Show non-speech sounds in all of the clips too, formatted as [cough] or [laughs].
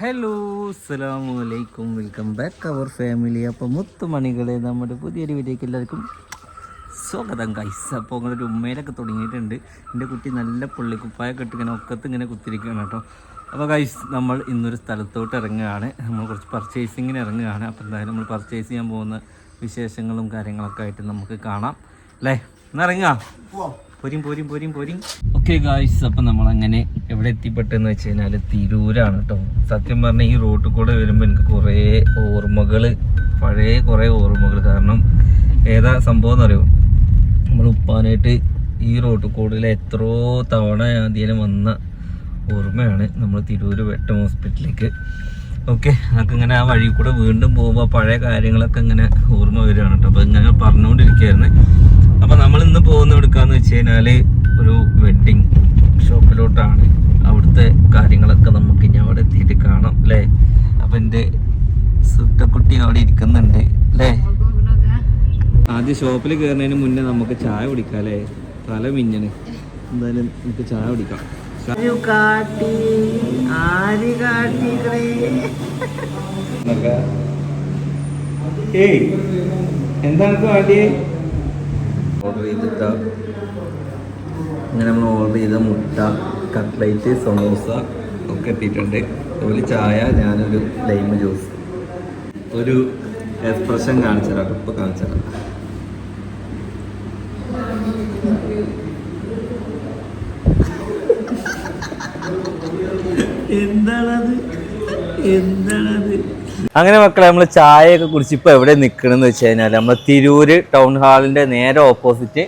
Hello അസ്സലാമു അലൈക്കും welcome back അവർ family അപ്പോൾ മുത്തുമണികളെ നമ്മുടെ പുതിയൊരു വീഡിയോക്ക് എല്ലാവർക്കും സ്വാഗതം കൈസ് അപ്പോൾ നിങ്ങളൊരു ഉമ്മയിലൊക്കെ തുടങ്ങിയിട്ടുണ്ട്. എന്റെ കുട്ടി നല്ല പുള്ളിക്കുപ്പായൊക്കെ കെട്ടിങ്ങനെ ഒക്കത്ത് ഇങ്ങനെ കുത്തിരിക്കുകയാണ് കേട്ടോ. അപ്പോൾ കൈസ് നമ്മൾ ഇന്നൊരു സ്ഥലത്തോട്ട് ഇറങ്ങുകയാണ്. നമ്മൾ കുറച്ച് പർച്ചേസിങ്ങിന് ഇറങ്ങുകയാണ്. അപ്പോൾ എന്തായാലും നമ്മൾ പർച്ചേസ് ചെയ്യാൻ പോകുന്ന വിശേഷങ്ങളും കാര്യങ്ങളൊക്കെ ആയിട്ട് നമുക്ക് കാണാം. അല്ലേ? ഇന്നിറങ്ങുക പോരും പോരും പോരും പോരും. ഓക്കെ ഗായ്സ് അപ്പം നമ്മളങ്ങനെ എവിടെ എത്തിപ്പെട്ടെന്ന് വെച്ച് കഴിഞ്ഞാൽ തിരൂരാണ് കേട്ടോ സത്യം പറഞ്ഞാൽ ഈ റോട്ടിൽ കൂടെ വരുമ്പോൾ എനിക്ക് കുറേ ഓർമ്മകൾ പഴയ കുറേ ഓർമ്മകൾ കാരണം ഏതാ സംഭവം എന്നറിയോ? നമ്മൾ ഉപ്പാനായിട്ട് ഈ റോട്ടിൽ കൂടെ എത്രയോ തവണ ആദ്യം വന്ന ഓർമ്മയാണ് നമ്മൾ തിരൂര് വെട്ടം ഹോസ്പിറ്റലിലേക്ക് ഓക്കെ നമുക്ക് ഇങ്ങനെ ആ വഴി കൂടെ വീണ്ടും പോകുമ്പോൾ പഴയ കാര്യങ്ങളൊക്കെ ഇങ്ങനെ ഓർമ്മ വരികയാണ് കേട്ടോ അപ്പോൾ ഇങ്ങനെ പറഞ്ഞുകൊണ്ടിരിക്കുകയായിരുന്നു അപ്പോൾ നമ്മൾ ഇന്ന് പോകുന്ന എടുക്കാന്ന് വെച്ച് കഴിഞ്ഞാൽ ഒരു വെഡ്ഡിങ് ഷോപ്പിലോട്ടാണ് അവിടുത്തെ കാര്യങ്ങളൊക്കെ നമുക്ക് ഇനി അവിടെ എത്തിയിട്ട് കാണാം അല്ലേ അപ്പം എന്റെ സുട്ടക്കുട്ടി അവിടെ ഇരിക്കുന്നുണ്ട് അല്ലേ ആദ്യം ഷോപ്പിൽ കയറുന്നതിന് മുന്നേ നമുക്ക് ചായ കുടിക്കാം അല്ലേ തല മിഞ്ഞന് എന്തായാലും നമുക്ക് ചായ കുടിക്കാം. ഏയ് എന്താണ് ഓർഡർ ചെയ്തിട്ട. ഇങ്ങനെ നമ്മൾ ഓർഡർ ചെയ്ത മുട്ട കട്ട്ലൈറ്റ് സമോസ ഒക്കെ എത്തിയിട്ടുണ്ട്. അതുപോലെ ചായ ഞാനൊരു ലൈം ജ്യൂസ് ഒരു എക്സ്പ്രഷൻ കാണിച്ചു തരാം ഇപ്പോൾ കാണിച്ചു തരാം. എന്താണത്? എന്താണത്? അങ്ങനെ മക്കളെ നമ്മൾ ചായയൊക്കെ കുടിച്ച് ഇപ്പോൾ എവിടെ നിൽക്കണമെന്ന് വെച്ച് കഴിഞ്ഞാൽ നമ്മൾ തിരൂര് ടൗൺ ഹാളിന്റെ നേരെ ഓപ്പോസിറ്റ്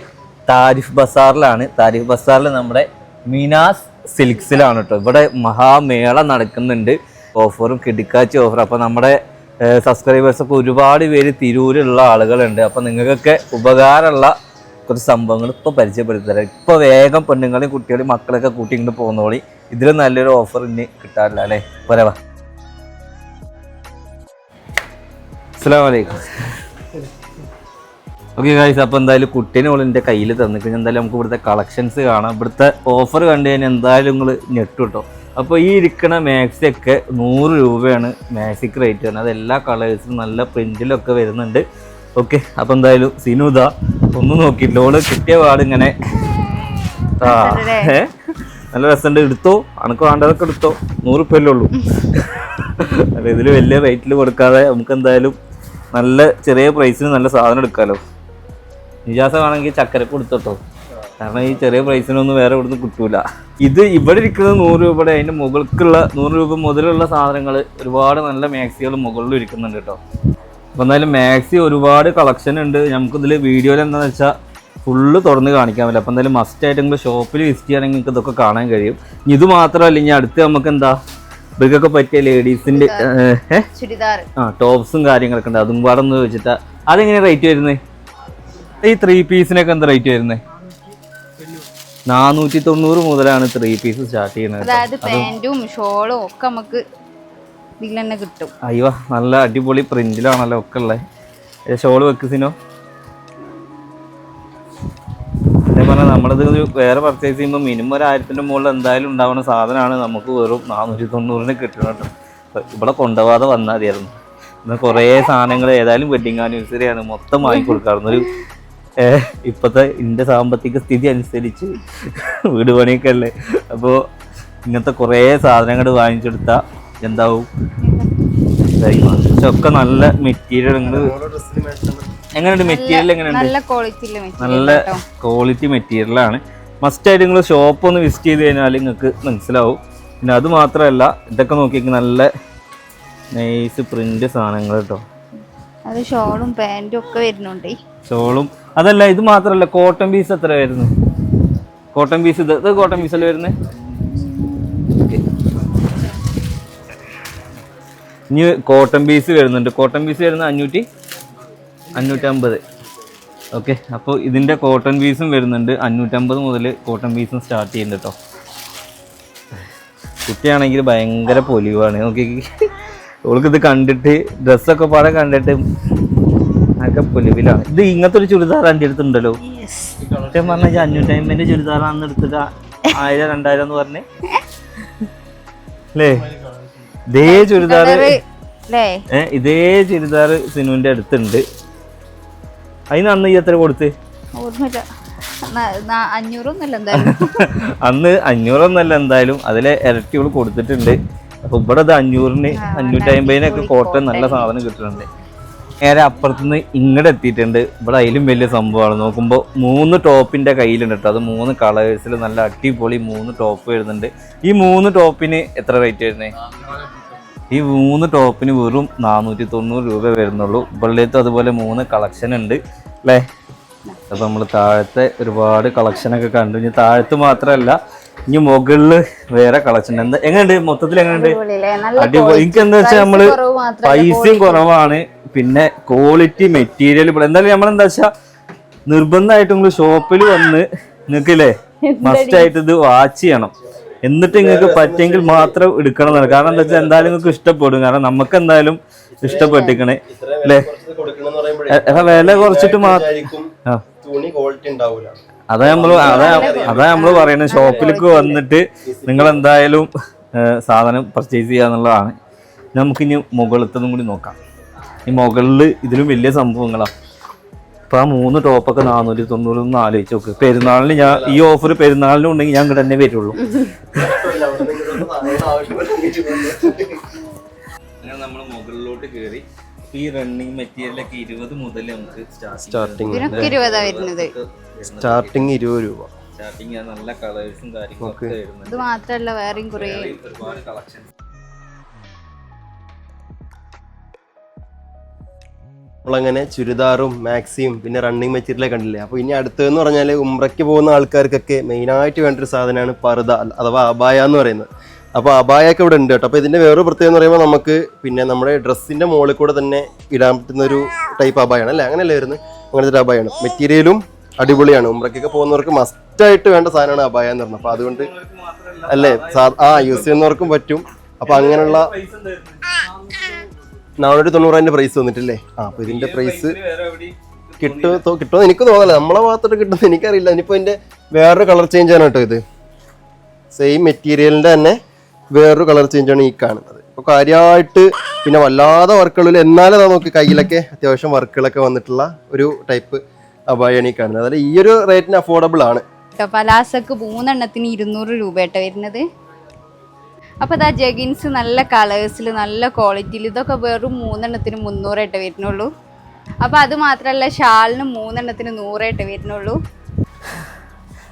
താരിഫ് ബസാറിലാണ്. താരിഫ് ബസാറിൽ നമ്മുടെ മിനാസ് സിൽക്സിലാണ് കേട്ടോ. ഇവിടെ മഹാമേള നടക്കുന്നുണ്ട്. ഓഫറും കിടിക്കാച്ചി ഓഫർ അപ്പോൾ നമ്മുടെ സബ്സ്ക്രൈബേഴ്സൊക്കെ ഒരുപാട് പേര് തിരൂരുള്ള ആളുകളുണ്ട്. അപ്പോൾ നിങ്ങൾക്കൊക്കെ ഉപകാരമുള്ള കുറച്ച് സംഭവങ്ങൾ ഇപ്പോൾ പരിചയപ്പെടുത്തി തരാം. ഇപ്പോൾ വേഗം പെണ്ണുങ്ങളെയും കുട്ടികളെയും മക്കളൊക്കെ കൂട്ടി ഇങ്ങോട്ട് പോകുന്നോളി ഇതിൽ നല്ലൊരു ഓഫർ ഇനി കിട്ടാറില്ല അല്ലേ? പോരാ വാ. അസ്സാം വലൈക്കും ഓക്കെ ഗായ്സ് അപ്പോൾ എന്തായാലും കുട്ടീനെ ഓൾ എന്റെ കയ്യിൽ തന്നിട്ട് എന്തായാലും നമുക്ക് ഇവിടുത്തെ കളക്ഷൻസ് കാണാം. ഇവിടുത്തെ ഓഫർ കണ്ടു കഴിഞ്ഞാൽ എന്തായാലും നിങ്ങൾ ഞെട്ടു കേട്ടോ അപ്പോൾ ഈ ഇരിക്കുന്ന മാക്സി ഒക്കെ നൂറ് രൂപയാണ് മാക്സിക്ക് റേറ്റ് വരുന്നത്. അത് എല്ലാ കളേഴ്സിലും നല്ല പ്രിന്റിലൊക്കെ വരുന്നുണ്ട്. ഓക്കെ അപ്പോൾ എന്തായാലും സിനുദ ഒന്ന് നോക്കിയില്ല ഓൾ കിട്ടിയ പാടിങ്ങനെ ആ നല്ല രസമുണ്ട്. എടുത്തോ? അനക്ക് വേണ്ടതൊക്കെ എടുത്തോ? നൂറ് റുപ്യല്ലേ ഉള്ളൂ. അല്ല ഇതിൽ വലിയ റേറ്റിൽ കൊടുക്കാതെ നമുക്ക് എന്തായാലും നല്ല ചെറിയ പ്രൈസിന് നല്ല സാധനം എടുക്കാമല്ലോ നിജാസ വേണമെങ്കിൽ ചക്കരക്ക് കൊടുത്തോട്ടോ. കാരണം ഈ ചെറിയ പ്രൈസിനൊന്നും വേറെ ഇവിടുന്ന് കിട്ടൂല. ഇത് ഇവിടെ ഇരിക്കുന്നത് നൂറ് രൂപയുടെ അതിന്റെ മുകൾക്കുള്ള നൂറ് രൂപ മുതലുള്ള സാധനങ്ങൾ ഒരുപാട് നല്ല മാക്സികൾ മുകളിൽ ഇരിക്കുന്നുണ്ട് കേട്ടോ. അപ്പോൾ എന്തായാലും മാക്സി ഒരുപാട് കളക്ഷൻ ഉണ്ട്. നമുക്കിതിൽ വീഡിയോയിൽ എന്താണെന്ന് വെച്ചാൽ ഫുള്ള് തുറന്ന് കാണിക്കാൻ പറ്റില്ല. അപ്പോൾ എന്തായാലും മസ്റ്റ് ആയിട്ട് നിങ്ങൾ ഷോപ്പിൽ വിസിറ്റ് ചെയ്യുകയാണെങ്കിൽ നിങ്ങൾക്ക് ഇതൊക്കെ കാണാൻ കഴിയും. ഇനി ഇത് മാത്രമല്ല ഇനി അടുത്ത് നമുക്ക് എന്താ? ഇവർക്കൊക്കെ പറ്റിയ ലേഡീസിന്റെ ആ ടോപ്സും കാര്യങ്ങളൊക്കെ ഉണ്ട്. അതും പാടൊന്ന് ഒന്ന് അതെങ്ങനെയാണ് അതെങ്ങനെ റേറ്റ് വരുന്നത് ഈ ത്രീ പീസിനൊക്കെ എന്താ റേറ്റ് വരുന്നത് നാനൂറ്റി തൊണ്ണൂറ് മുതലാണ് ത്രീ പീസ് സ്റ്റാർട്ട് ചെയ്യുന്നത് അതായത് പാന്റും ഷോളും ഒക്കെ നമുക്ക് ഇതിൽ തന്നെ കിട്ടും. അയ്യോ നല്ല അടിപൊളി പ്രിന്റിലാണല്ലോ ഒക്കെ ഉള്ളത് ഷോൾ വെക്കുസിനോ അതേ പറഞ്ഞാൽ നമ്മളിത് വേറെ പർച്ചേസ് ചെയ്യുമ്പോൾ മിനിമം ഒരു ആയിരത്തിന്റെ മുകളിൽ എന്തായാലും ഉണ്ടാവുന്ന സാധനമാണ് നമുക്ക് വെറും നാനൂറ്റി തൊണ്ണൂറിന് കിട്ടുന്നത് ഇവിടെ കൊണ്ടുപോകാതെ വന്നാൽ മതിയായിരുന്നു. ഇന്ന് കുറേ സാധനങ്ങൾ ഏതായാലും വെഡിങ് ആനിവേഴ്സറി ആണ് മൊത്തം വാങ്ങിക്കൊടുക്കാറുണ്ട്. ഒരു ഇപ്പോഴത്തെ എന്റെ സാമ്പത്തിക സ്ഥിതി അനുസരിച്ച് വീട് പണിയൊക്കെ അല്ലേ? അപ്പോൾ ഇങ്ങനത്തെ കുറേ സാധനങ്ങൾ വാങ്ങിച്ചെടുത്ത എന്താവും. പക്ഷെ ഒക്കെ നല്ല മെറ്റീരിയൽ എങ്ങനെയുണ്ട്? മെറ്റീരിയൽ എങ്ങനെയുണ്ട്? നല്ല ക്വാളിറ്റി മെറ്റീരിയലാണ് മസ്റ്റ് ആയിട്ട് നിങ്ങൾ ഷോപ്പ് ഒന്ന് വിസിറ്റ് ചെയ്ത് കഴിഞ്ഞാൽ നിങ്ങൾക്ക് മനസ്സിലാവും. പിന്നെ അത് മാത്രമല്ല ഇതൊക്കെ നോക്കി നല്ല നൈസ് പ്രിന്റ് സാധനങ്ങൾ കേട്ടോ അത് ഷോളും പാന്റും ഒക്കെ വരുന്നുണ്ട്. ഷോളും അതല്ല ഇത് മാത്രമല്ല കോട്ടൺ പീസ് എത്ര വരുന്നു? കോട്ടൺ പീസ് ഇത് ഇത് കോട്ടൺ പീസ് അല്ലേ വരുന്നത് ഇനി കോട്ടൺ പീസ് വരുന്നുണ്ട്. കോട്ടൺ പീസ് വരുന്നത് അഞ്ഞൂറ്റി അഞ്ഞൂറ്റമ്പത്. ഓക്കെ അപ്പോൾ ഇതിന്റെ കോട്ടൺ പീസും വരുന്നുണ്ട്. അഞ്ഞൂറ്റമ്പത് മുതൽ കോട്ടൺ പീസും സ്റ്റാർട്ട് ചെയ്യുന്നുണ്ട് കേട്ടോ കുട്ടിയാണെങ്കിൽ ഭയങ്കര പൊലിവാണ്. നോക്കി ഓൾക്ക് ഇത് കണ്ടിട്ട് ഡ്രസ്സൊക്കെ പാടെ കണ്ടിട്ട് ആകെ പുലുവിലാണ്. ഇത് ഇങ്ങനത്തെ ഒരു ചുരിദാർ എന്റെ അടുത്തുണ്ടല്ലോ. സത്യം പറഞ്ഞാൽ അഞ്ഞൂറ്റി അമ്പതിന്റെ ചുരിദാറാണെന്ന് എടുത്തിട്ട് ആയിരം രണ്ടായിരം എന്ന് പറഞ്ഞേ. അല്ലേ ഇതേ ചുരിദാർ ഇതേ ചുരിദാർ സിനുവിന്റെ അടുത്തുണ്ട്. അതിന് അന്ന് ഈ എത്ര കൊടുത്ത്? ഓർമ്മയില്ല. എന്തായാലും. [laughs] അന്ന് അഞ്ഞൂറൊന്നല്ല എന്തായാലും. അതിലെ ഇരട്ടികൾ കൊടുത്തിട്ടുണ്ട്. അപ്പൊ ഇവിടെ അത് അഞ്ഞൂറിന് അഞ്ഞൂറ്റി അമ്പതിനൊക്കെ കോട്ടൺ നല്ല സാധനം കിട്ടുന്നുണ്ട്. നേരെ അപ്പുറത്തുനിന്ന് ഇങ്ങോട്ട് എത്തിയിട്ടുണ്ട്. ഇവിടെ അതിലും വലിയ സംഭവമാണ്. നോക്കുമ്പോൾ മൂന്ന് ടോപ്പിന്റെ കയ്യിലുണ്ട് കേട്ടോ അത് മൂന്ന് കളേഴ്സിൽ നല്ല അടിപൊളി മൂന്ന് ടോപ്പ് വരുന്നുണ്ട്. ഈ മൂന്ന് ടോപ്പിന് എത്ര റേറ്റ് വരുന്നേ? ഈ മൂന്ന് ടോപ്പിന് വെറും നാനൂറ്റി തൊണ്ണൂറ് രൂപ വരുന്നുള്ളൂ. ഇവിടേത്തും അതുപോലെ മൂന്ന് കളക്ഷൻ ഉണ്ട്. അല്ലേ? അപ്പോൾ നമ്മൾ താഴത്തെ ഒരുപാട് കളക്ഷനൊക്കെ കണ്ടു. ഇനി താഴത്ത് മാത്രമല്ല ഇനി മുകളിൽ വേറെ കളക്ഷൻ എന്താ എങ്ങനെയുണ്ട്? മൊത്തത്തിൽ എങ്ങനെയുണ്ട്? അടിപൊളി. എനിക്ക് എന്താ വെച്ചാൽ നമ്മൾ പൈസയും കുറവാണ്. പിന്നെ ക്വാളിറ്റി മെറ്റീരിയൽ ഇവിടെ. എന്തായാലും നമ്മളെന്താ വെച്ചാ നിർബന്ധമായിട്ട് നിങ്ങൾ ഷോപ്പിൽ വന്ന് നിങ്ങൾക്കില്ലേ മസ്റ്റ് ആയിട്ട് ഇത് വാച്ച് ചെയ്യണം. എന്നിട്ട് നിങ്ങൾക്ക് പറ്റെങ്കിൽ മാത്രം എടുക്കണം എന്നാണ് കാരണം എന്താ വെച്ചാൽ എന്തായാലും നിങ്ങൾക്ക് ഇഷ്ടപ്പെടും. കാരണം നമുക്ക് എന്തായാലും ഇഷ്ടപ്പെട്ടിക്കണേ അല്ലേ? വില കുറച്ചിട്ട് മാത്രം തുണി ക്വാളിറ്റി ഉണ്ടാവൂല. അതാ നമ്മൾ അതാ അതാ നമ്മൾ പറയുന്നത് ഷോപ്പിലേക്ക് വന്നിട്ട് നിങ്ങൾ എന്തായാലും സാധനം പർച്ചേസ് ചെയ്യാന്നുള്ളതാണ്. നമുക്കിനി മുകളിലത്തതും കൂടി നോക്കാം. ഈ മുകളിൽ ഇതിലും വലിയ സംഭവങ്ങളാ. ഇപ്പൊ ആ മൂന്ന് ടോപ്പൊക്കെ നാനൂറ്റി തൊണ്ണൂറ് ഒന്ന് ആലോചിച്ച് നോക്ക്. പെരുന്നാളിന് ഞാൻ ഈ ഓഫർ പെരുന്നാളിന് ഉണ്ടെങ്കിൽ ഞാൻ ഇങ്ങോട്ട് തന്നെ വരുള്ളൂ നമ്മൾ മുകളിലോട്ട് കയറി ഈ റണ്ണിങ് മെറ്റീരിയലൊക്കെ ഇരുപത് മുതൽ നമുക്ക് സ്റ്റാർട്ടിങ് ഇരുപതാ വരുന്നത്. സ്റ്റാർട്ടിങ് ഇരുപത് രൂപ. സ്റ്റാർട്ടിങ് നല്ല കളേഴ്സും കാര്യങ്ങളൊക്കെ വരുന്നുണ്ട്. ഇത് മാത്രമല്ല വേറെയും കുറേ. ഒരുപാട് നമ്മളങ്ങനെ ചുരിദാറും മാക്സിയും പിന്നെ റണ്ണിങ് മെറ്റീരിയലേ കണ്ടില്ലേ? അപ്പോൾ ഇനി അടുത്തതെന്ന് പറഞ്ഞാൽ ഉംറയ്ക്ക് പോകുന്ന ആൾക്കാർക്കൊക്കെ മെയിനായിട്ട് വേണ്ടൊരു സാധനമാണ് പർദ അഥവാ അബായ എന്ന് പറയുന്നത്. അപ്പോൾ അബായൊക്കെ ഇവിടെ ഉണ്ട് കേട്ടോ. അപ്പോൾ ഇതിന്റെ വേറൊരു പ്രത്യേകത എന്ന് പറയുമ്പോൾ നമുക്ക് പിന്നെ നമ്മുടെ ഡ്രസ്സിന്റെ മുകളിൽ കൂടെ തന്നെ ഇടാൻ പറ്റുന്ന ഒരു ടൈപ്പ് അബായാണ് അല്ലേ? അങ്ങനെയല്ലേ വരുന്നത്? അങ്ങനത്തെ ഒരു അബായാണ്. മെറ്റീരിയലും അടിപൊളിയാണ്. ഉംറക്കൊക്കെ പോകുന്നവർക്ക് മസ്റ്റായിട്ട് വേണ്ട സാധനമാണ് അബായ എന്ന് പറഞ്ഞത്. അപ്പൊ അതുകൊണ്ട് അല്ലേ? ആ യൂസ് ചെയ്യുന്നവർക്കും പറ്റും. അപ്പൊ അങ്ങനെയുള്ള നാനൂറ്റി തൊണ്ണൂറിന്റെ പ്രൈസ് വന്നിട്ടില്ലേ? ആ അപ്പൊ ഇതിന്റെ പ്രൈസ് കിട്ടുമോ കിട്ടുമെന്ന് എനിക്ക് തോന്നല നമ്മളെ ഭാഗത്തോട്ട് കിട്ടുന്നത് എനിക്കറിയില്ല. ഇനിയിപ്പോ ഇതിന്റെ വേറൊരു കളർ ചേഞ്ച് ആണ് കേട്ടോ ഇത്. സെയിം മെറ്റീരിയലിന്റെ തന്നെ വേറൊരു കളർ ചേഞ്ച് ആണ് ഈ കാണുന്നത്. ഇപ്പൊ കാര്യമായിട്ട് പിന്നെ വല്ലാതെ വർക്കുകളിൽ എന്നാലും നോക്കി കയ്യിലൊക്കെ അത്യാവശ്യം വർക്കുകളൊക്കെ വന്നിട്ടുള്ള ഒരു ടൈപ്പ് കാണുന്നത് അതായത് ഈ ഒരു റേറ്റിന് അഫോർഡബിൾ ആണ്. പലാസക്ക് മൂന്നെണ്ണത്തിന് ഇരുന്നൂറ് രൂപ വരുന്നത്. അപ്പോൾ ഇതാ ജഗിൻസ് നല്ല കളേഴ്സിൽ നല്ല ക്വാളിറ്റിയിൽ ഇതൊക്കെ വെറും മൂന്നെണ്ണത്തിന് മുന്നൂറായിട്ട് വരുന്നുള്ളൂ. അപ്പോൾ അത് മാത്രമല്ല ഷാളിന് മൂന്നെണ്ണത്തിന് നൂറായിട്ട് വരുന്നുള്ളൂ.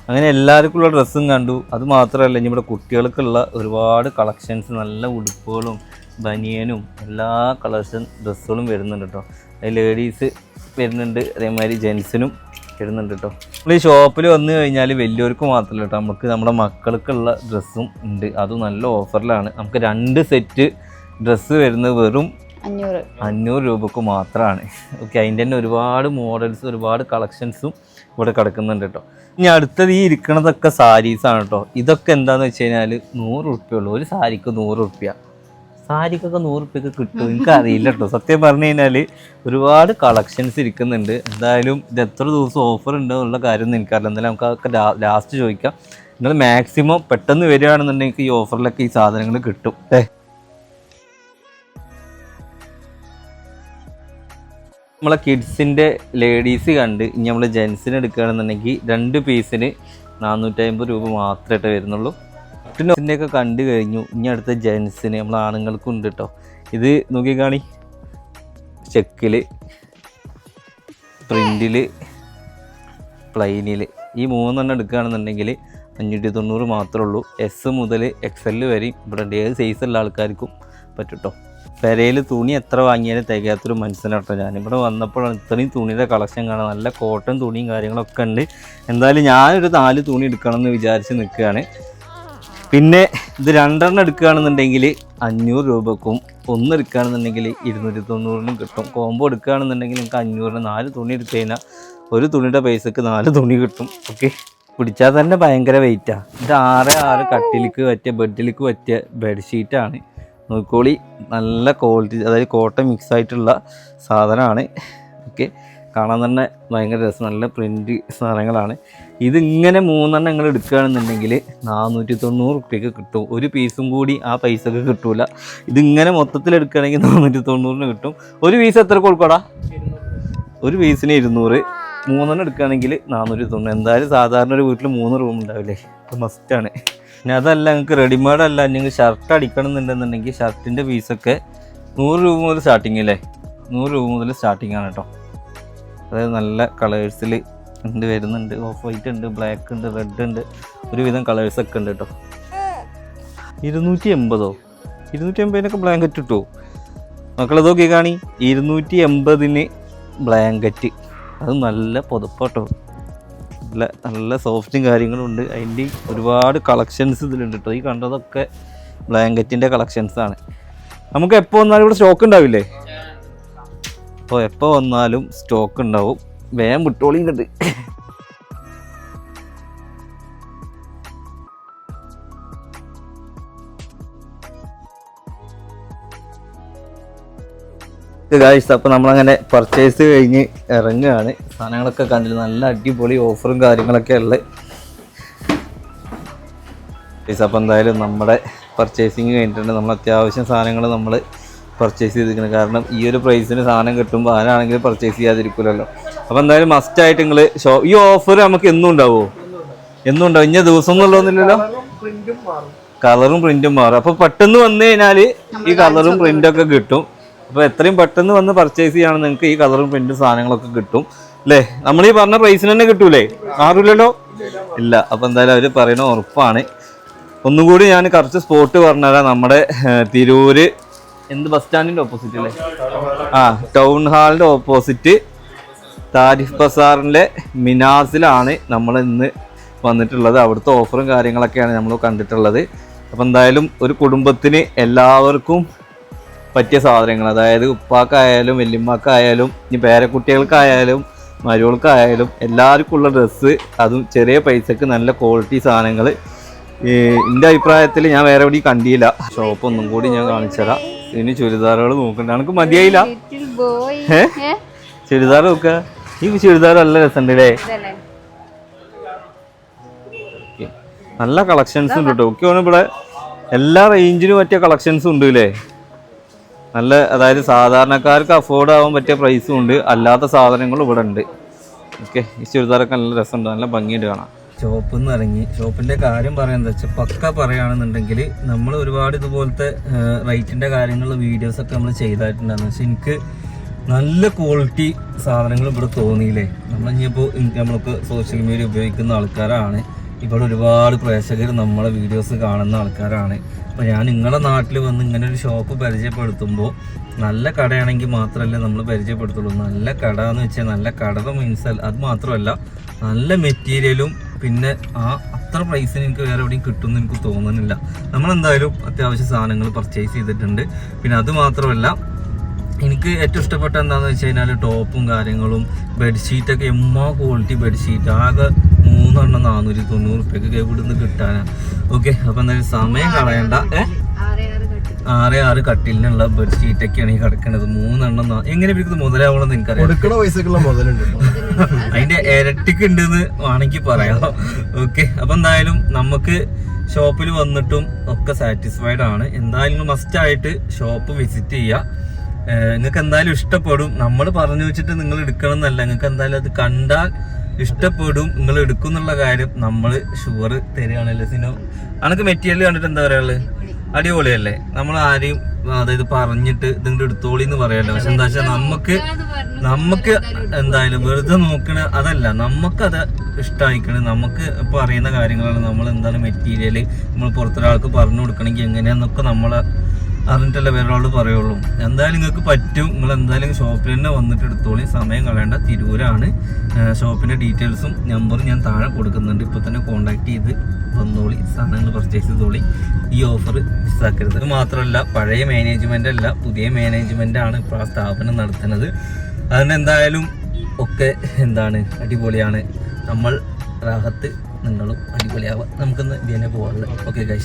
അങ്ങനെ എല്ലാവർക്കുള്ള ഡ്രസ്സും കണ്ടു. അത് മാത്രമല്ല ഇനി ഇവിടെ കുട്ടികൾക്കുള്ള ഒരുപാട് കളക്ഷൻസ് നല്ല ഉടുപ്പുകളും ബനിയനും എല്ലാ കളേഴ്സും ഡ്രസ്സുകളും വരുന്നുണ്ട് കേട്ടോ. അത് ലേഡീസ് വരുന്നുണ്ട്. അതേമാതിരി ജെൻസിനും വരുന്നുണ്ട് കേട്ടോ നമ്മൾ ഈ ഷോപ്പിൽ വന്നു കഴിഞ്ഞാൽ വലിയവർക്ക് മാത്രമല്ല കേട്ടോ നമുക്ക് നമ്മുടെ മക്കൾക്കുള്ള ഡ്രസ്സും ഉണ്ട്. അതും നല്ല ഓഫറിലാണ്. നമുക്ക് രണ്ട് സെറ്റ് ഡ്രസ്സ് വരുന്നത് വെറും അഞ്ഞൂറ്. അഞ്ഞൂറ് രൂപക്ക് മാത്രമാണ് ഓക്കെ അതിന്റെ തന്നെ ഒരുപാട് മോഡൽസ് ഒരുപാട് കളക്ഷൻസും ഇവിടെ കിടക്കുന്നുണ്ട് കേട്ടോ ഇനി അടുത്തത് ഈ ഇരിക്കണതൊക്കെ സാരീസാണ് കേട്ടോ ഇതൊക്കെ എന്താണെന്ന് വെച്ച് കഴിഞ്ഞാൽ നൂറ് ഉറുപ്പ്യ ഉള്ളൂ. ഒരു സാരിക്ക് നൂറ് ഉറുപ്പ്യ. സാരിക്കൊക്കെ നൂറ് ഉറുപ്പ്യക്ക് കിട്ടും എനിക്ക് അറിയില്ല കേട്ടോ സത്യം പറഞ്ഞു കഴിഞ്ഞാൽ ഒരുപാട് കളക്ഷൻസ് ഇരിക്കുന്നുണ്ട്. എന്തായാലും ഇത് എത്ര ദിവസം ഓഫർ ഉണ്ട് എന്നുള്ള കാര്യമൊന്നും എനിക്കറിയില്ല. എന്തായാലും നമുക്ക് ലാസ്റ്റ് ചോദിക്കാം. നിങ്ങൾ മാക്സിമം പെട്ടെന്ന് വരികയാണെന്നുണ്ടെങ്കിൽ ഈ ഓഫറിലൊക്കെ ഈ സാധനങ്ങൾ കിട്ടും. ഏ നമ്മളെ കിഡ്സിന്റെ ലേഡീസ് കണ്ട് ഇനി നമ്മൾ ജെൻസിന് എടുക്കുകയാണെന്നുണ്ടെങ്കിൽ രണ്ട് പീസിന് നാനൂറ്റി അമ്പത് രൂപ മാത്രമായിട്ട് വരുന്നുള്ളൂ. പിന്നെ ഒക്കെ കണ്ടു കഴിഞ്ഞു. ഇനി അടുത്ത ജെൻസിന് നമ്മൾ ആണുങ്ങൾക്കും ഉണ്ട് കേട്ടോ ഇത് നോക്കി കാണി ചെക്കിൽ പ്രിന്റിൽ പ്ലെയിനിൽ ഈ മൂന്നെണ്ണം എടുക്കുകയാണെന്നുണ്ടെങ്കിൽ അഞ്ഞൂറ്റി തൊണ്ണൂറ് മാത്രമേ ഉള്ളൂ. എസ് മുതൽ എക്സ് എൽ വരെയും ഇവിടെ ഏത് സൈസുള്ള ആൾക്കാർക്കും പറ്റൂട്ടോ. പെരയിൽ തുണി എത്ര വാങ്ങിയാലും തികയാത്തൊരു മനസ്സിലാട്ടോ ഞാനിവിടെ വന്നപ്പോഴാണ് ഇത്രയും തുണിയുടെ കളക്ഷൻ കാണാൻ നല്ല കോട്ടൺ തുണിയും കാര്യങ്ങളൊക്കെ ഉണ്ട്. എന്തായാലും ഞാനൊരു നാല് തുണി എടുക്കണം എന്ന് വിചാരിച്ച് നിൽക്കുകയാണ്. പിന്നെ ഇത് രണ്ടെണ്ണം എടുക്കുകയാണെന്നുണ്ടെങ്കിൽ അഞ്ഞൂറ് രൂപക്കും ഒന്ന് എടുക്കുകയാണെന്നുണ്ടെങ്കിൽ ഇരുന്നൂറ്റി തൊണ്ണൂറിനും കിട്ടും. കോംബോ എടുക്കുകയാണെന്നുണ്ടെങ്കിൽ നിങ്ങൾക്ക് അഞ്ഞൂറിന് നാല് തുണി എടുത്തു കഴിഞ്ഞാൽ ഒരു തുണിയുടെ പൈസക്ക് നാല് തുണി കിട്ടും. ഓക്കെ പിടിച്ചാൽ തന്നെ ഭയങ്കര വെയിറ്റാണ് ഇത് ആറ് ആറ് കട്ടിലേക്ക് പറ്റിയ ബെഡിലേക്ക് പറ്റിയ ബെഡ്ഷീറ്റാണ് നോക്കോളി നല്ല ക്വാളിറ്റി അതായത് കോട്ടൺ മിക്സ് ആയിട്ടുള്ള സാധനമാണ്. ഓക്കെ കാണാൻ തന്നെ ഭയങ്കര രസം. നല്ല പ്രിന്റ് സാധനങ്ങളാണ്. ഇതിങ്ങനെ മൂന്നെണ്ണം നിങ്ങൾ എടുക്കുകയാണെന്നുണ്ടെങ്കിൽ നാനൂറ്റി തൊണ്ണൂറ് റുപ്യക്ക് കിട്ടും. ഒരു പീസും കൂടി ആ പൈസക്ക് കിട്ടൂല. ഇതിങ്ങനെ മൊത്തത്തിൽ എടുക്കുകയാണെങ്കിൽ നാനൂറ്റി തൊണ്ണൂറിന് കിട്ടും. ഒരു പീസ് എത്ര കൊടുക്കടാ? ഒരു പീസിന് ഇരുന്നൂറ്. മൂന്നെണ്ണം എടുക്കുകയാണെങ്കിൽ നാനൂറ്റി തൊണ്ണൂറ് എന്തായാലും സാധാരണ ഒരു വീട്ടിൽ മൂന്ന് റൂം ഉണ്ടാവില്ലേ? അത് മസ്റ്റാണ് പിന്നെ അതല്ല നിങ്ങൾക്ക് റെഡിമെയ്ഡ് അല്ല. നിങ്ങൾക്ക് ഷർട്ട് അടിക്കണം എന്നുണ്ടെന്നുണ്ടെങ്കിൽ ഷർട്ടിന്റെ പീസൊക്കെ നൂറ് രൂപ മുതൽ സ്റ്റാർട്ടിങ് അല്ലേ? നൂറ് രൂപ മുതൽ സ്റ്റാർട്ടിങ് ആണ് കേട്ടോ. അതായത് നല്ല കളേഴ്സിൽ ഉണ്ട് വരുന്നുണ്ട് ഓഫ് വൈറ്റ് ഉണ്ട് ബ്ലാക്ക് ഉണ്ട് റെഡ് ഉണ്ട് ഒരുവിധം കളേഴ്സ് ഒക്കെ ഉണ്ട് കേട്ടോ ഇരുന്നൂറ്റി എൺപതോ ഇരുന്നൂറ്റി എൺപതിനൊക്കെ ബ്ലാങ്കറ്റ് കിട്ടുമോ മക്കളതൊക്കെ കാണി ഇരുന്നൂറ്റി എൺപതിന് ബ്ലാങ്കറ്റ് അത് നല്ല പുതപ്പാട്ടോ നല്ല നല്ല സോഫ്റ്റും കാര്യങ്ങളും ഉണ്ട്. അതിന്റെ ഒരുപാട് കളക്ഷൻസ് ഇതിലുണ്ട് കേട്ടോ ഈ കണ്ടതൊക്കെ ബ്ലാങ്കറ്റിന്റെ ആണ്. നമുക്ക് എപ്പോൾ വന്നാലും ഇവിടെ സ്റ്റോക്ക് ഉണ്ടാവില്ലേ? അപ്പോൾ എപ്പോൾ വന്നാലും സ്റ്റോക്ക് ഉണ്ടാവും. വേഗം വിട്ടോളിയും കണ്ട് ഗായ്സ് അപ്പോൾ നമ്മളങ്ങനെ പർച്ചേസ് കഴിഞ്ഞ് ഇറങ്ങുകയാണ്. സാധനങ്ങളൊക്കെ കണ്ടില്ല നല്ല അടിപൊളി ഓഫറും കാര്യങ്ങളൊക്കെ ഉള്ളത് ഗൈസ് അപ്പോൾ എന്തായാലും നമ്മുടെ പർച്ചേസിങ് കഴിഞ്ഞിട്ടുണ്ട്. നമ്മൾ അത്യാവശ്യം സാധനങ്ങൾ നമ്മൾ പർച്ചേസ് ചെയ്തിരിക്കുന്നത് കാരണം ഈ ഒരു പ്രൈസിന് സാധനം കിട്ടുമ്പോൾ ആരാണെങ്കിൽ പർച്ചേസ് ചെയ്യാതിരിക്കില്ലല്ലോ അപ്പോൾ എന്തായാലും മസ്റ്റായിട്ട് നിങ്ങൾ ഷോ ഈ ഓഫർ നമുക്ക് എന്നും ഉണ്ടാവുമോ എന്നും ഉണ്ടാവും. ഇന്ന ദിവസം എന്നുള്ളതൊന്നുമില്ലല്ലോ കളറും പ്രിന്റും മാറും. അപ്പോൾ പെട്ടെന്ന് വന്നു കഴിഞ്ഞാൽ ഈ കളറും പ്രിന്റും ഒക്കെ കിട്ടും. അപ്പോൾ എത്രയും പെട്ടെന്ന് വന്ന് പർച്ചേസ് ചെയ്യുകയാണെങ്കിൽ നിങ്ങൾക്ക് ഈ കളറും പ്രിന്റും സാധനങ്ങളൊക്കെ കിട്ടും. അല്ലേ നമ്മൾ ഈ പറഞ്ഞ പ്രൈസിന് തന്നെ കിട്ടൂലേ? മാറില്ലല്ലോ ഇല്ല. അപ്പോൾ എന്തായാലും അവർ പറയണ ഉറപ്പാണ്. ഒന്നുകൂടി ഞാൻ കുറച്ച് സ്പോട്ട് പറഞ്ഞുതരാം. നമ്മുടെ തിരൂര് എന്ത് ബസ് സ്റ്റാൻഡിന്റെ ഓപ്പോസിറ്റ് അല്ലേ ആ ടൗൺ ഹാളിന്റെ ഓപ്പോസിറ്റ് താരിഫ് ബസാറിന്റെ മിനാസിലാണ് നമ്മൾ ഇന്ന് വന്നിട്ടുള്ളത്. അവിടുത്തെ ഓഫറും കാര്യങ്ങളൊക്കെയാണ് നമ്മൾ കണ്ടിട്ടുള്ളത്. അപ്പം എന്തായാലും ഒരു കുടുംബത്തിന് എല്ലാവർക്കും പറ്റിയ സാധനങ്ങൾ അതായത് ഉപ്പാക്കായാലും വല്യമ്മക്കായാലും ഇനി പേരക്കുട്ടികൾക്കായാലും മരുകൾക്കായാലും എല്ലാവർക്കും ഉള്ള ഡ്രസ്സ് അതും ചെറിയ പൈസക്ക് നല്ല ക്വാളിറ്റി സാധനങ്ങൾ. എന്റെ അഭിപ്രായത്തിൽ ഞാൻ വേറെ എവിടെയും കണ്ടില്ല. ഷോപ്പ് ഒന്നും കൂടി ഞാൻ കാണിച്ചുതരാം. ഇനി ചുരിദാറുകൾ നോക്കണ്ട. എനിക്ക് മതിയായില്ല? ചുരിദാർ നോക്ക. ഈ ചുരിദാർ നല്ല രസമുണ്ട് അല്ലേ നല്ല കളക്ഷൻസ് ഉണ്ട് കേട്ടോ ഒക്കെ ഇവിടെ? എല്ലാ റേഞ്ചിനും പറ്റിയ കളക്ഷൻസും ഉണ്ട് അല്ലേ നല്ല അതായത് സാധാരണക്കാർക്ക് അഫോർഡ് ആവാൻ പറ്റിയ പ്രൈസും ഉണ്ട്. അല്ലാത്ത സാധനങ്ങളും ഇവിടെ ഉണ്ട്. ഓക്കെ. ഈ ചുരിദാറൊക്കെ നല്ല രസമുണ്ട്. നല്ല ഭംഗിയുണ്ട് കാണാം. ഷോപ്പിൽ നിന്ന് ഇറങ്ങി. ഷോപ്പിന്റെ കാര്യം പറയാന്ന് വെച്ചാൽ പക്ക പറയുകയാണെന്നുണ്ടെങ്കിൽ നമ്മൾ ഒരുപാട് ഇതുപോലത്തെ റേറ്റിന്റെ കാര്യങ്ങൾ വീഡിയോസ് ഒക്കെ നമ്മൾ ചെയ്തായിട്ടുണ്ടായിരുന്നു. പക്ഷെ എനിക്ക് നല്ല ക്വാളിറ്റി സാധനങ്ങൾ ഇവിടെ തോന്നിയില്ലേ? നമ്മൾ നമ്മളിപ്പോൾ നമ്മൾക്ക് സോഷ്യൽ മീഡിയ ഉപയോഗിക്കുന്ന ആൾക്കാരാണ്. ഇവിടെ ഒരുപാട് പ്രേക്ഷകർ നമ്മളെ വീഡിയോസ് കാണുന്ന ആൾക്കാരാണ്. അപ്പോൾ ഞാൻ നിങ്ങളുടെ നാട്ടിൽ വന്ന് ഇങ്ങനെ ഒരു ഷോപ്പ് പരിചയപ്പെടുത്തുമ്പോൾ നല്ല കടയാണെങ്കിൽ മാത്രമല്ല നമ്മൾ പരിചയപ്പെടുത്തുള്ളൂ. നല്ല കട എന്ന് വെച്ചാൽ നല്ല കടത മീൻസ് അത് മാത്രമല്ല നല്ല മെറ്റീരിയലും പിന്നെ ആ അത്ര പ്രൈസിന് എനിക്ക് വേറെ എവിടെയും കിട്ടുമെന്ന് എനിക്ക് തോന്നുന്നില്ല. നമ്മളെന്തായാലും അത്യാവശ്യം സാധനങ്ങൾ പർച്ചേസ് ചെയ്തിട്ടുണ്ട്. പിന്നെ അത് മാത്രമല്ല എനിക്ക് ഏറ്റവും ഇഷ്ടപ്പെട്ട എന്താണെന്ന് വെച്ച് കഴിഞ്ഞാൽ ടോപ്പും കാര്യങ്ങളും ബെഡ്ഷീറ്റൊക്കെ എമ്മാ ക്വാളിറ്റി ബെഡ്ഷീറ്റ് ആകെ മൂന്നെണ്ണം നാനൂറ്റി തൊണ്ണൂറ് റുപ്യക്ക് ഇവിടുന്ന് കിട്ടാനാണ് ഓക്കെ അപ്പം എന്തായാലും സമയം കളയണ്ട. ഏ? ആറ് ആറ് കട്ടിലിനുള്ള ബെഡ്ഷീറ്റൊക്കെയാണ് ഈ കിടക്കുന്നത് മൂന്നെണ്ണം എങ്ങനെ ഇവർക്ക് മുതലാവണമെന്ന് എനിക്കറിയാം കൊടുക്കണ പൈസക്കുള്ള മുതലുണ്ട് [laughs] അതിന്റെ ഇരട്ടിക്ക് ഉണ്ടെന്ന് വേണമെങ്കിൽ പറയാം. ഓക്കെ അപ്പൊ എന്തായാലും നമുക്ക് ഷോപ്പിൽ വന്നിട്ടും ഒക്കെ സാറ്റിസ്ഫൈഡ് ആണ്. എന്തായാലും മസ്റ്റ് ആയിട്ട് ഷോപ്പ് വിസിറ്റ് ചെയ്യുക നിങ്ങൾക്ക് എന്തായാലും ഇഷ്ടപ്പെടും. നമ്മൾ പറഞ്ഞു വെച്ചിട്ട് നിങ്ങൾ എടുക്കണം എന്നല്ല നിങ്ങൾക്ക് എന്തായാലും അത് കണ്ടാൽ ഇഷ്ടപ്പെടും. നിങ്ങൾ എടുക്കും എന്നുള്ള കാര്യം നമ്മൾ ഷുവർ തരികയാണല്ലോ സിനോ? അനക്ക് മെറ്റീരിയൽ കണ്ടിട്ട് എന്താ പറയാനുള്ളത്? അടിപൊളിയല്ലേ? നമ്മൾ ആരെയും അതായത് പറഞ്ഞിട്ട് ഇതിന്റെ എടുത്തോളി എന്ന് പറയല്ലോ. പക്ഷെ എന്താ വെച്ചാൽ നമുക്ക് നമുക്ക് എന്തായാലും വെറുതെ നോക്കണ അതല്ല. നമുക്കത് ഇഷ്ടമായിക്കണ് നമുക്ക് ഇപ്പൊ അറിയുന്ന കാര്യങ്ങളാണ്. നമ്മൾ എന്താണ് മെറ്റീരിയൽ നമ്മൾ പുറത്തൊരാൾക്ക് പറഞ്ഞു കൊടുക്കണമെങ്കിൽ എങ്ങനെയാന്നൊക്കെ നമ്മൾ അറിഞ്ഞിട്ടല്ലേ വേറൊരാളോട് പറയുള്ളൂ. എന്തായാലും നിങ്ങൾക്ക് പറ്റും. നിങ്ങൾ എന്തായാലും ഷോപ്പിൽ തന്നെ വന്നിട്ട് എടുത്തോളി. സമയം കളയേണ്ട. തിരൂരാണ്. ഷോപ്പിന്റെ ഡീറ്റെയിൽസും നമ്പറും ഞാൻ താഴെ കൊടുക്കുന്നുണ്ട്. ഇപ്പോൾ തന്നെ കോൺടാക്ട് ചെയ്ത് വന്നോളി. സാധനങ്ങൾ പർച്ചേസ് ചെയ്തോളി. ഈ ഓഫർ മിസ്സാക്കരുത് അത് മാത്രമല്ല പഴയ മാനേജ്മെന്റ് അല്ല പുതിയ മാനേജ്മെന്റ് ആണ് ഇപ്പോൾ ആ സ്ഥാപനം നടത്തുന്നത്. അതുകൊണ്ട് എന്തായാലും ഒക്കെ എന്താണ്? അടിപൊളിയാണ്. നമ്മൾ റാഹത്ത് നിങ്ങളും അടിപൊളിയാവുക നമുക്കിന്ന് ഇതിനെ പോകാനുള്ളത് ഓക്കെ ബൈ